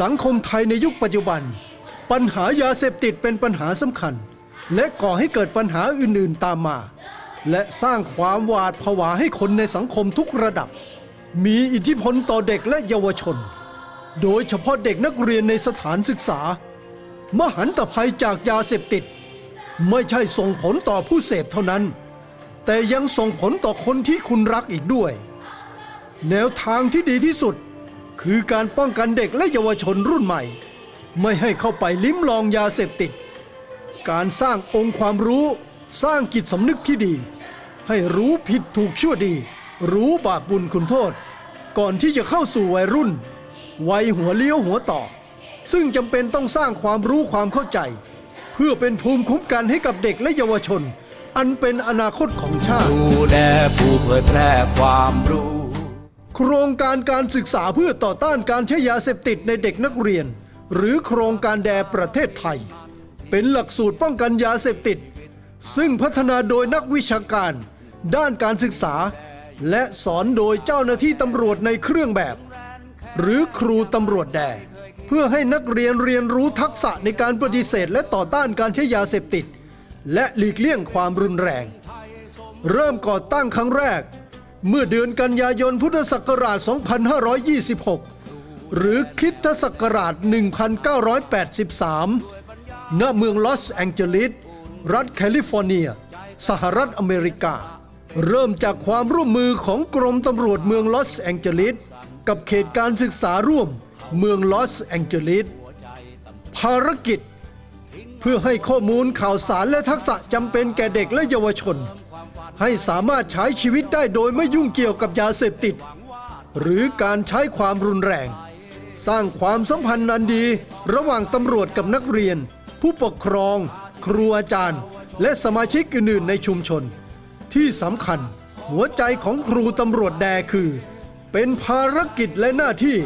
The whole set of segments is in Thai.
สังคมไทยในยุคปัจจุบัน ปัญหายาเสพติดเป็นปัญหาสำคัญ และก่อให้เกิดปัญหาอื่น ๆ ตามมา และสร้างความหวาดผวาให้คนในสังคมทุกระดับ มีอิทธิพลต่อเด็กและเยาวชน โดยเฉพาะเด็กนักเรียนในสถานศึกษา มหันตภัยจากยาเสพติด ไม่ใช่ส่งผลต่อผู้เสพเท่านั้น แต่ยังส่งผลต่อคนที่คุณรักอีกด้วย แนวทางที่ดีที่สุด คือการป้องกันเด็กและเยาวชนรุ่นใหม่ ไม่ให้เข้าไปลิ้มลองยาเสพติด การสร้างองค์ความรู้ สร้างจิตสำนึกที่ดี ให้รู้ผิดถูกชั่วดี รู้บาปบุญคุณโทษ ก่อนที่จะเข้าสู่วัยรุ่น วัยหัวเลี้ยวหัวต่อ ซึ่งจำเป็นต้องสร้างความรู้ความเข้าใจ เพื่อเป็นภูมิคุ้มกันให้กับเด็กและเยาวชน อันเป็นอนาคตของชาติดูแลผู้เผยแพร่ความรู้ ครงการการศึกษาเพื่อต่อต้านการใช้ยาเสพติดในเด็กนักเรียน หรือโครงการแดประเทศไทย เป็นหลักสูตรป้องกันยาเสพติด ซึ่งพัฒนาโดยนักวิชาการ ด้านการศึกษา และสอนโดยเจ้าหน้าที่ตำรวจในเครื่องแบบ หรือครูตำรวจแด เพื่อให้นักเรียนเรียนรู้ทักษะในการปฏิเสธและต่อต้านการใช้ยาเสพติด และหลีกเลี่ยงความรุนแรง เริ่มก่อตั้งครั้งแรก เมื่อเดือนกันยายนพุทธศักราช 2526 หรือคิดศักราช 1983 ณ เมืองลอสแองเจลิส รัฐแคลิฟอร์เนีย สหรัฐอเมริกา เริ่มจากความร่วมมือของกรมตำรวจเมืองลอสแองเจลิส กับเขตการศึกษาร่วมเมืองลอสแองเจลิส ภารกิจ เพื่อให้ข้อมูลข่าวสารและทักษะจำเป็นแก่เด็กและเยาวชน ให้สามารถใช้ชีวิตได้โดยไม่ยุ่งเกี่ยวกับยาเสพติด หรือการใช้ความรุนแรง สร้างความสัมพันธ์อันดี ระหว่างตำรวจกับนักเรียน ผู้ปกครอง ครูอาจารย์ และสมาชิกอื่นๆ ในชุมชน ที่สำคัญหัวใจของครูตำรวจแดคือ เป็นภารกิจและหน้าที่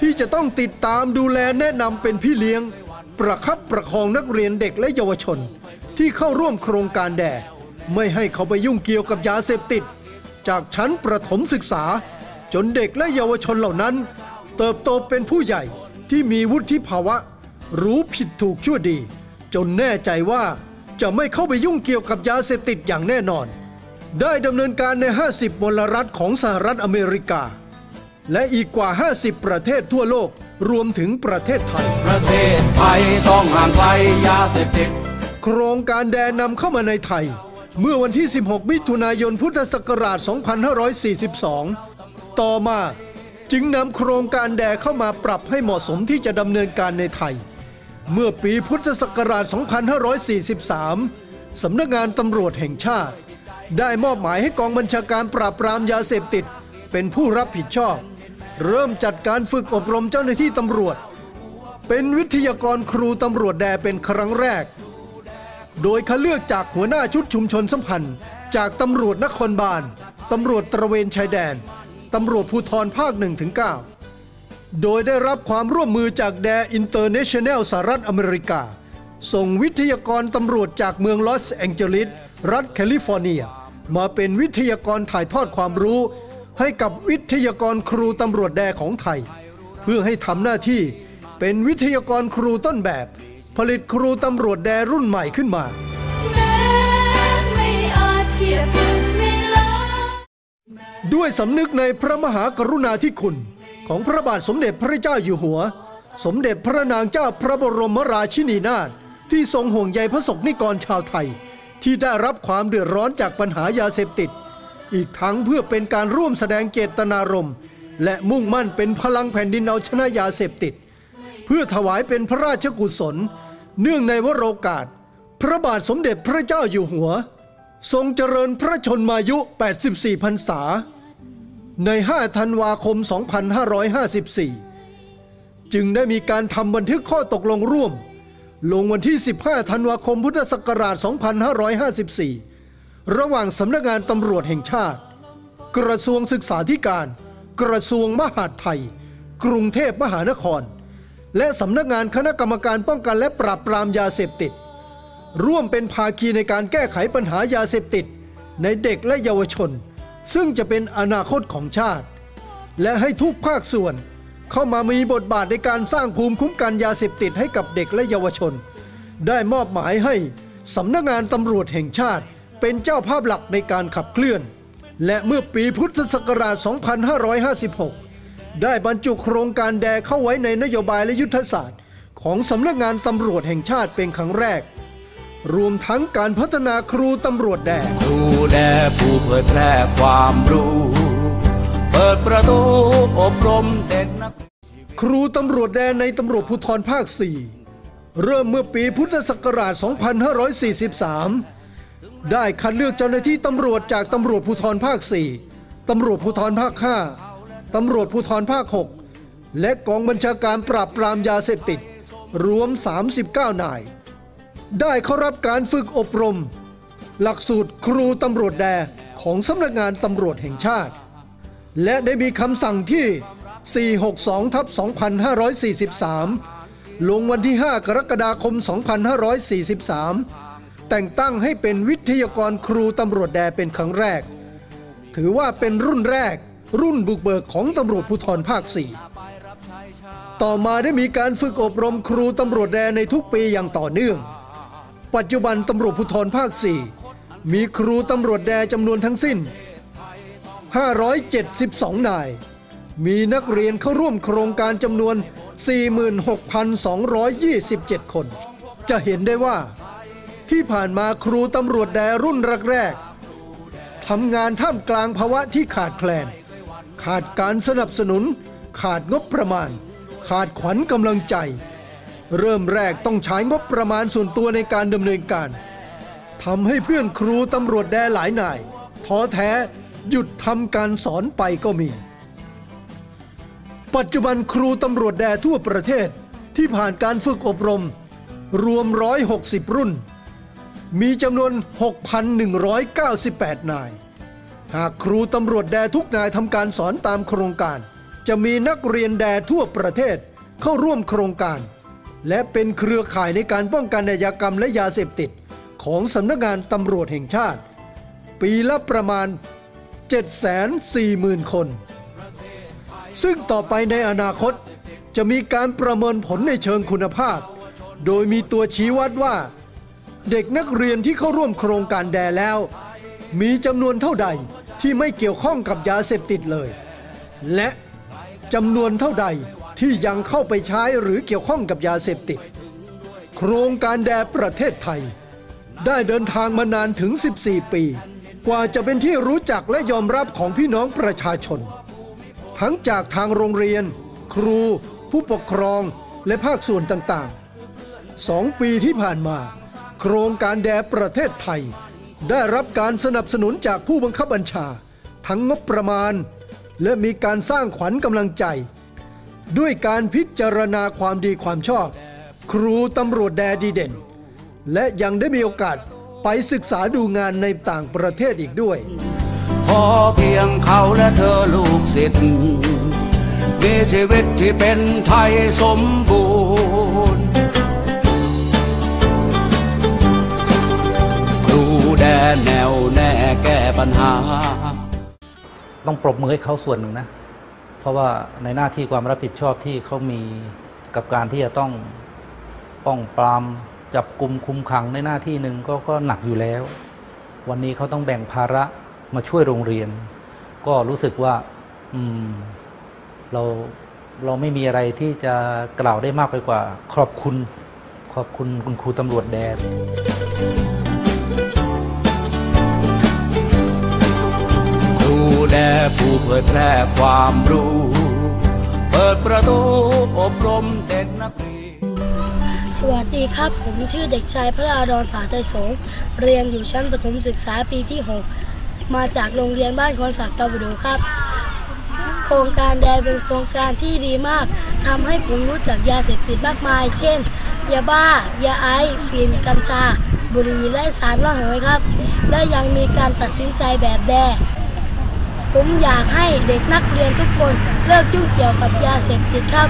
ที่จะต้องติดตามดูแลแนะนำเป็นพี่เลี้ยง ประคับประคองนักเรียนเด็กและเยาวชน ที่เข้าร่วมโครงการแด่ ไม่ให้เขาไปยุ่งเกี่ยวกับยาเสพติด จากชั้นประถมศึกษา จนเด็กและเยาวชนเหล่านั้น เติบโตเป็นผู้ใหญ่ที่มีวุฒิภาวะ รู้ผิดถูกชั่วดี จนแน่ใจว่าจะไม่เข้าไปยุ่งเกี่ยวกับยาเสพติดอย่างแน่นอน ได้ดำเนินการใน 50มลรัฐของสหรัฐอเมริกา และอีกกว่า 50 ประเทศทั่วโลกรวมถึงประเทศไทย ประเทศไทยต้องห่างไกลยาเสพติด โครงการแดนนำเข้ามาในไทย เมื่อวันที่ 16 มิถุนายนพุทธศักราช 2542 ต่อมาจึงนำโครงการแดเข้ามาปรับให้เหมาะสมที่จะดำเนินการในไทย เมื่อปีพุทธศักราช 2543 สำนักงานตำรวจแห่งชาติ ได้มอบหมายให้กองบัญชาการปราบปรามยาเสพติด เป็นผู้รับผิดชอบ เริ่มจัดการฝึกอบรมเจ้าหน้าที่ตำรวจ เป็นวิทยากรครูตำรวจแดเป็นครั้งแรก โดยคัดเลือกจากหัวหน้าชุดชุมชนสัมพันธ์ จากตำรวจนครบาลตำรวจตระเวนชายแดน ตำรวจภูธรภาค1ถึง9โดยได้รับความร่วมมือจากแดอินเตอร์เนชั่นแนลสหรัฐอเมริกา ส่งวิทยากรตำรวจจากเมืองลอสแองเจลิส รัฐแคลิฟอร์เนีย มาเป็นวิทยากรถ่ายทอดความรู้ ให้กับวิทยากรครูตำรวจแดของไทย เพื่อให้ทำหน้าที่เป็นวิทยากรครูต้นแบบ ผลิตครูตำรวจแดรุ่นใหม่ขึ้นมาด้วยสำนึกในพระมหากรุณาธิคุณ ของพระบาทสมเด็จพระเจ้าอยู่หัว สมเด็จพระนางเจ้าพระบรมราชินีนาถที่ทรงห่วงใยพระสงฆ์นิกรชาวไทย ที่ได้รับความเดือดร้อนจากปัญหายาเสพติด อีกทั้งเพื่อเป็นการร่วมแสดงเจตนารมณ์ และมุ่งมั่นเป็นพลังแผ่นดินเอาชนะยาเสพติด เพื่อถวายเป็นพระราชกุศล เนื่องในวโรกาส พระบาทสมเด็จพระเจ้าอยู่หัว ทรงเจริญพระชนมายุ 84 พรรษา ใน 5 ธันวาคม 2554 จึงได้มีการทำบันทึกข้อตกลงร่วม ลงวันที่ 15 ธันวาคมพุทธศักราช 2554 ระหว่างสำนักงานตำรวจแห่งชาติ กระทรวงศึกษาธิการ กระทรวงมหาดไทย กรุงเทพมหานคร และสำนักงานคณะกรรมการป้องกันและปราบปรามยาเสพติด ร่วมเป็นภาคีในการแก้ไขปัญหายาเสพติด ในเด็กและเยาวชน ซึ่งจะเป็นอนาคตของชาติ และให้ทุกภาคส่วน เข้ามามีบทบาทในการสร้างภูมิคุ้มกันยาเสพติดให้กับเด็กและเยาวชน ได้มอบหมายให้สำนักงานตำรวจแห่งชาติเป็นเจ้าภาพหลักในการขับเคลื่อน และเมื่อปีพุทธศักราช 2556 ได้บรรจุโครงการแดเข้าไว้ในนโยบายและยุทธศาสตร์ ของสำนักงานตำรวจแห่งชาติเป็นครั้งแรก รวมทั้งการพัฒนาครูตำรวจแดดูแลผู้เผยแพร่ความรู้ เปิดประตูอบรมเด็กนักครูตำรวจแดนในตำรวจภูธรภาค 4 เริ่มเมื่อปีพุทธศักราช 2543 ได้คัดเลือกเจ้าหน้าที่ตำรวจจากตำรวจภูธรภาค 4ตำรวจภูธรภาค 5 ตำรวจภูธรภาค 6 และกองบัญชาการปราบปรามยาเสพติด รวม 39 นาย ได้เข้ารับการฝึกอบรม หลักสูตรครูตำรวจแดของสำนักงานตำรวจแห่งชาติ และได้มีคำสั่งที่ 462ทับ2543 ลงวันที่ 5 กรกฎาคม 2543 แต่งตั้งให้เป็นวิทยากรครูตำรวจแดเป็นครั้งแรก ถือว่าเป็นรุ่นแรก รุ่นบุกเบิกของตำรวจภูธรภาค 4 ต่อมาได้มีการฝึกอบรมครูตำรวจแดนในทุกปีอย่างต่อเนื่อง ปัจจุบันตำรวจภูธรภาค 4 มีครูตำรวจแดจำนวนทั้งสิ้น 572 นาย มีนักเรียนเข้าร่วมโครงการจำนวน 46,227 คน จะเห็นได้ว่า ที่ผ่านมาครูตำรวจแดรุ่นแรกๆทำงานท่ามกลางภาวะที่ขาดแคลน ขาดการสนับสนุน ขาดงบประมาณ ขาดขวัญกำลังใจ เริ่มแรกต้องใช้งบประมาณส่วนตัวในการดำเนินการทำให้เพื่อนครูตำรวจแดหลายนายท้อแท้หยุดทำการสอนไปก็มี ปัจจุบันครูตำรวจแดทั่วประเทศที่ผ่านการฝึกอบรม รวม 160 รุ่น มีจำนวน 6,198 นาย หากครูตำรวจแดทุกนายทำการสอนตามโครงการ จะมีนักเรียนแดทั่วประเทศเข้าร่วมโครงการ และเป็นเครือข่ายในการป้องกันอาชญากรรมและยาเสพติด ของสำนักงานตำรวจแห่งชาติ ปีละประมาณ 740,000 คน ซึ่งต่อไปในอนาคตจะมีการประเมินผลในเชิงคุณภาพ โดยมีตัวชี้วัดว่า เด็กนักเรียนที่เข้าร่วมโครงการแดแล้ว มีจำนวนเท่าใด ที่ไม่เกี่ยวข้องกับยาเสพติดเลย และจำนวนเท่าใดที่ยังเข้าไปใช้หรือเกี่ยวข้องกับยาเสพติด โครงการแดประเทศไทย ได้เดินทางมานานถึง 14 ปี กว่าจะเป็นที่รู้จักและยอมรับของพี่น้องประชาชน ทั้งจากทางโรงเรียน ครู ผู้ปกครองและภาคส่วนต่างๆสองปีที่ผ่านมา โครงการแดประเทศไทย ได้รับการสนับสนุนจากผู้บังคับบัญชา ทั้งงบประมาณ และมีการสร้างขวัญกำลังใจ ด้วยการพิจารณาความดีความชอบ ครูตำรวจแดดีเด่น และยังได้มีโอกาสไปศึกษาดูงานในต่างประเทศอีกด้วยพอเพียงเขาและเธอลูกศิษย์มีชีวิตที่เป็นไทยสมบูรณ์ แดนแนวแน่แก้ปัญหา ต้องปรบมือให้เขาส่วนหนึ่งนะ เพราะว่าในหน้าที่ความรับผิดชอบที่เขามีกับการที่จะต้องป้องปรามจับกลุ่มคุมขังในหน้าที่หนึ่งก็ก็หนักอยู่แล้ว วันนี้เขาต้องแบ่งภาระมาช่วยโรงเรียน ก็รู้สึกว่า อืม เราเราไม่มีอะไรที่จะกล่าวได้มากไปกว่า ขอบคุณ ขอบคุณคุณครูตำรวจแดน แลผู้เผยแพร่ความรู้ เปิดประตูอบรมเด็กนักเรียน สวัสดีครับ ผมชื่อเด็กชายพระอารดรผาไทยสงเรียนอยู่ชั้นประถมศึกษาปีที่ 6 มาจากโรงเรียนบ้านคอนสักตะบุดูครับ โครงการแดเป็นโครงการที่ดีมากทำให้ผมรู้จักยาเสพติดมากมาย เช่น ยาบ้า ยาไอซ์ฟินกัญชา บุหรี่และสารละเหยครับ และยังมีการตัดสินใจแบบแด ผมอยากให้เด็กนักเรียนทุกคนเลิกยุ่งเกี่ยวกับยาเสพติดครับ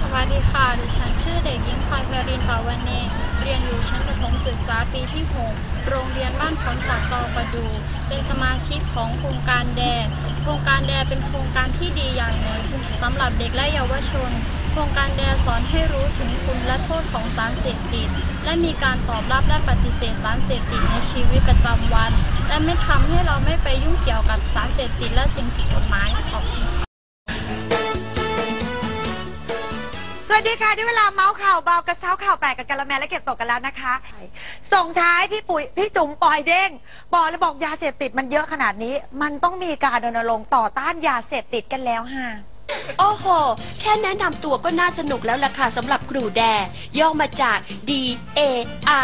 สวัสดีค่ะ ดิฉันชื่อเด็กหญิงพลอยไพรินทร์ปาวันเนเรียนอยู่ชั้นประถมศึกษาปีที่ 6 โรงเรียนบ้านขอนสักตอประดู เป็นสมาชิกของโครงการแด เป็นโครงการที่ดีอย่างหนึ่งสำหรับเด็กและเยาวชน โครงการแดสอนให้รู้ถึงคุณและโทษของสารเสพติด และมีการตอบรับและปฏิเสธสารเสพติดในชีวิตประจำวัน และไม่ทำให้เราไม่ไปยุ่งเกี่ยวกับสารเสพติดและสิ่งผิดกฎหมายของ วัสดีค่ะได้เวลาเมาส์ข่าวเบากระเช้าข่าวแปลกกับกะละแมและเก็บตกกันแล้วนะคะ ส่งท้ายพี่ปุ๋ยพี่จุ๋มปอยเด้งบอกแล้วบอกยาเสพติดมันเยอะขนาดนี้ มันต้องมีการรณรงค์ต่อต้านยาเสพติดกันแล้วฮะ โอ้โห แค่แนะนำตัวก็น่าสนุกแล้วล่ะค่ะสำหรับครูแด ย่อมาจาก D A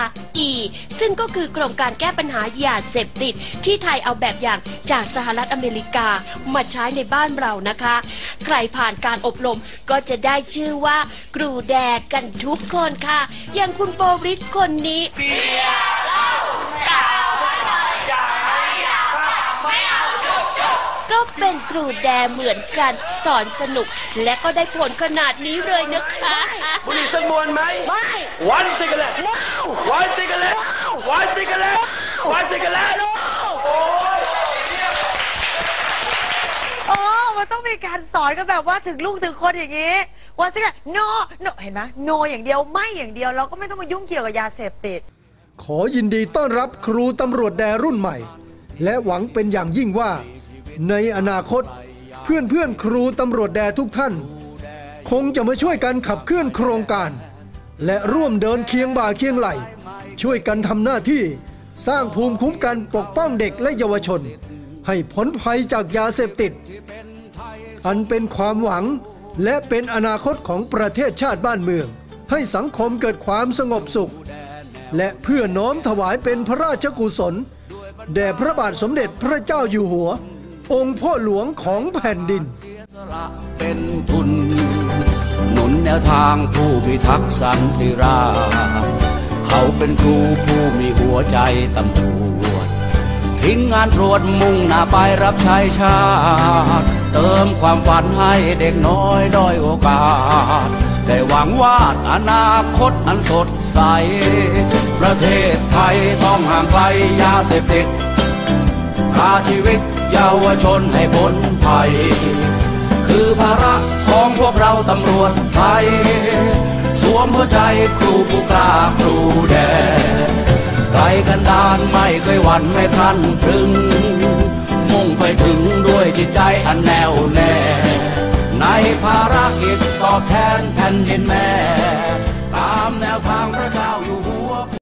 R E ซึ่งก็คือโครงการแก้ปัญหายาเสพติด ที่ไทยเอาแบบอย่างจากสหรัฐอเมริกามาใช้ในบ้านเรานะคะ ใครผ่านการอบรมก็จะได้ชื่อว่า ครูแดกันทุกคนค่ะ อย่างคุณโปริศคนนี้ ก็เป็นครูแดเหมือนกันสอนสนุก และก็ได้ผลขนาดนี้เลยนะคะบุหรี่สักมวนไหมไม่ one cigarette no one cigarette one cigarette one cigarette โอ้มันต้องมีการสอนกันแบบว่าถึงลูกถึงคนอย่างนี้วันสิโนโนเห็นไหมโนอย่างเดียวไม่อย่างเดียวเราก็ไม่ต้องมายุ่งเกี่ยวกับยาเสพติด ขอยินดีต้อนรับครูตำรวจแดรุ่นใหม่ และหวังเป็นอย่างยิ่งว่า ในอนาคต เพื่อนเพื่อนๆครูตำรวจแดทุกท่าน คงจะมาช่วยกันขับเคลื่อนโครงการ และร่วมเดินเคียงบ่าเคียงไหล ช่วยกันทำหน้าที่สร้างภูมิคุ้มกันปกป้องเด็กและเยาวชน ให้พ้นภัยจากยาเสพติด อันเป็นความหวังและเป็นอนาคตของประเทศชาติบ้านเมือง ให้สังคมเกิดความสงบสุข และเพื่อน้อมถวายเป็นพระราชกุศล แด่พระบาทสมเด็จพระเจ้าอยู่หัว องค์พ่อหลวงของแผ่นดิน เป็นทุน หนุนแนวทางผู้พิทักษ์สันติราเขาเป็นครูผู้มีหัวใจตำรวจ ทิ้งงานตรวจมุ่งหน้าไปรับใช้ชาติ เติมความฝันให้เด็กน้อยด้อยโอกาสได้หวังว่าอนาคตอันสดใส ประเทศไทยต้องห่างไกลยาเสพติดพาชีวิต เยาวชนให้พ้นภัย คือภาระของพวกเราตำรวจไทย สวมหัวใจครูผู้กล้าครูแดไกลกันดานไม่เคยหวั่นไม่พลันพรึง มุ่งไปถึงด้วยจิตใจอันแน่วแน่ ในภารกิจตอบแทนแผ่นดินแม่ ตามแนวทางพระเจ้า